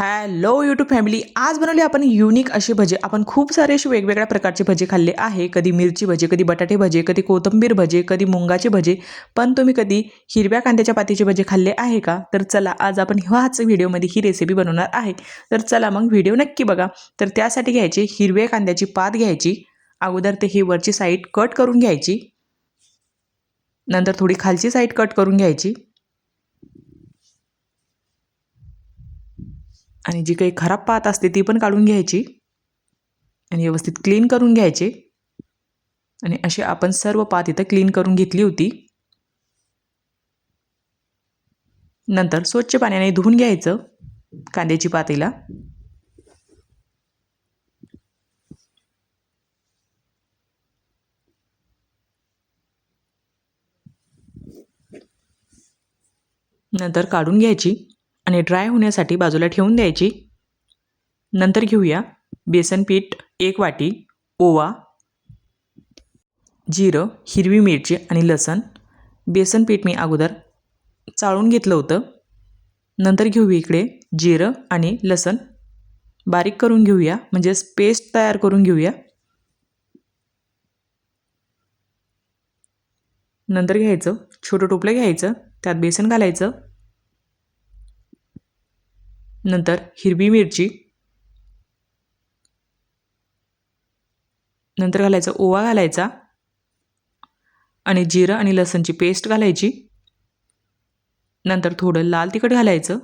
Hello YouTube family आज बनवली आपण युनिक असे भजे. आपण खूप सारे असे वेगवेगळ्या प्रकारचे भजे खाल्ले आहे. कधी मिरची भजे कधी बटाटे भजे कधी कोथिंबीर भजे कधी मुंगाचे भजे. पण तुम्ही कधी हिरव्या कांद्याच्या पातीचे भजे खाल्ले आहे का? तर चला आज आपण ह्याच व्हिडिओमध्ये ही रेसिपी बनवणार आहे. तर चला मग व्हिडिओ नक्की बघा. तर त्यासाठी घ्यायची हिरव्या कांद्याची पात घ्यायची. अगोदर ते ही वरची साईड कट करून घ्यायची. नंतर थोडी खालची साईड कट करून घ्यायची. आणि जी काही खराब पात असते ती पण काढून घ्यायची आणि व्यवस्थित क्लीन करून घ्यायचे. आणि असे आपण सर्व पात इथं क्लीन करून घेतली होती. नंतर स्वच्छ पाण्याने धुवून घ्यायचं कांद्याची पातीला नंतर काढून घ्यायची. आणि ड्राय होण्यासाठी बाजूला ठेवून द्यायची. नंतर घेऊया बेसन पीठ एक वाटी ओवा जिरं हिरवी मिरची आणि लसण. बेसन पीठ मी अगोदर चाळून घेतलं होतं. नंतर घेऊ इकडे जिरं आणि लसण. बारीक करून घेऊया म्हणजेच पेस्ट तयार करून घेऊया. नंतर घ्यायचं छोटं टोपलं घ्यायचं त्यात बेसन घालायचं. नंतर हिरवी मिरची. नंतर घालायचा ओवा घालायचा. आणि जिरं आणि लसणची पेस्ट घालायची. नंतर थोडं लाल तिखट घालायचं.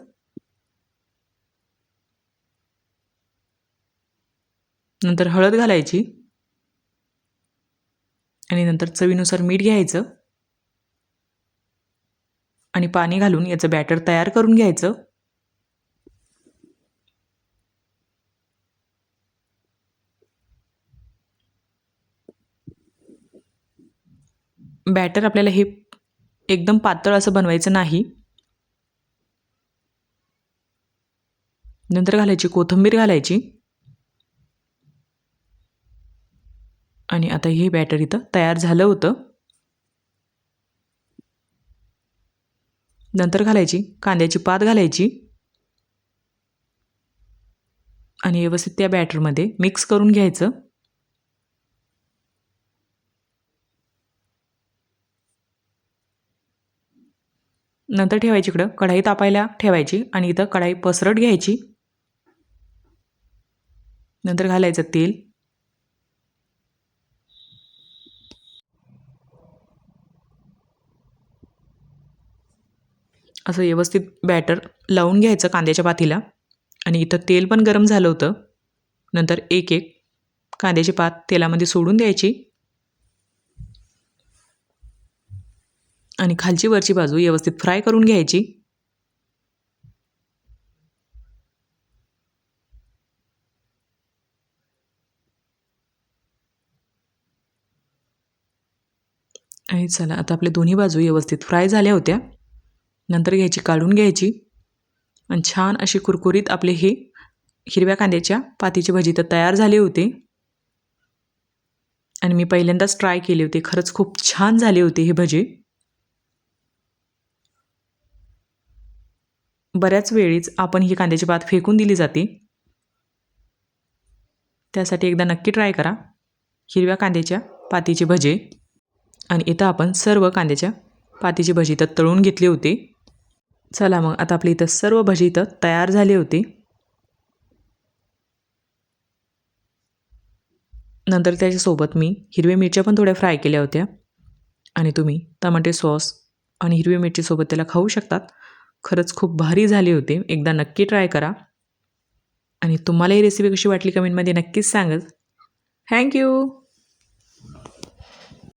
नंतर हळद घालायची. आणि नंतर चवीनुसार मीठ घ्यायचं. आणि पाणी घालून याचं बॅटर तयार करून घ्यायचं. बॅटर आपल्याला हे एकदम पातळ असं बनवायचं नाही. नंतर घालायची कोथिंबीर घालायची. आणि आता हे बॅटर इथं तयार झालं होतं. नंतर घालायची कांद्याची पात घालायची. आणि व्यवस्थित त्या बॅटरमध्ये मिक्स करून घ्यायचं. नंतर ठेवायची इकडं. कढाई तापायला ठेवायची आणि इथं कढाई पसरट घ्यायची. नंतर घालायचं तेल. असं व्यवस्थित बॅटर लावून घ्यायचं कांद्याच्या पातीला. आणि इथं तेल पण गरम झालं होतं. नंतर एक एक कांद्याची पात तेलामध्ये सोडून द्यायची. आणि खालची वरची बाजू व्यवस्थित फ्राय करून घ्यायची. आणि चला आता आपल्या दोन्ही बाजू व्यवस्थित फ्राय झाल्या होत्या. नंतर घ्यायची काढून घ्यायची. आणि छान अशी कुरकुरीत आपले हे हिरव्या कांद्याच्या पातीची भजी तर तयार झाले होते. आणि मी पहिल्यांदाच ट्राय केले होते. खरंच खूप छान झाले होते हे भजे. बऱ्याच वेळीच आपण ही कांद्याची पात फेकून दिली जाते. त्यासाठी एकदा नक्की ट्राय करा. हिरव्या कांद्याच्या पातीचे भजे. आणि इथं आपण सर्व कांद्याच्या पातीची भजी इथं तळून घेतली होती. चला मग आता आपली इथं सर्व भजी इथं तयार झाले होते. नंतर त्याच्यासोबत मी हिरव्या मिरच्या पण थोड्या फ्राय केल्या होत्या. आणि तुम्ही टमाटे सॉस आणि हिरवी मिरचीसोबत त्याला खाऊ शकतात. खरंच खूप भारी झाली होती. एकदा नक्की ट्राय करा. आणि तुम्हाला ही रेसिपी कशी वाटली कमेंटमध्ये नक्कीच सांगत. थँक्यू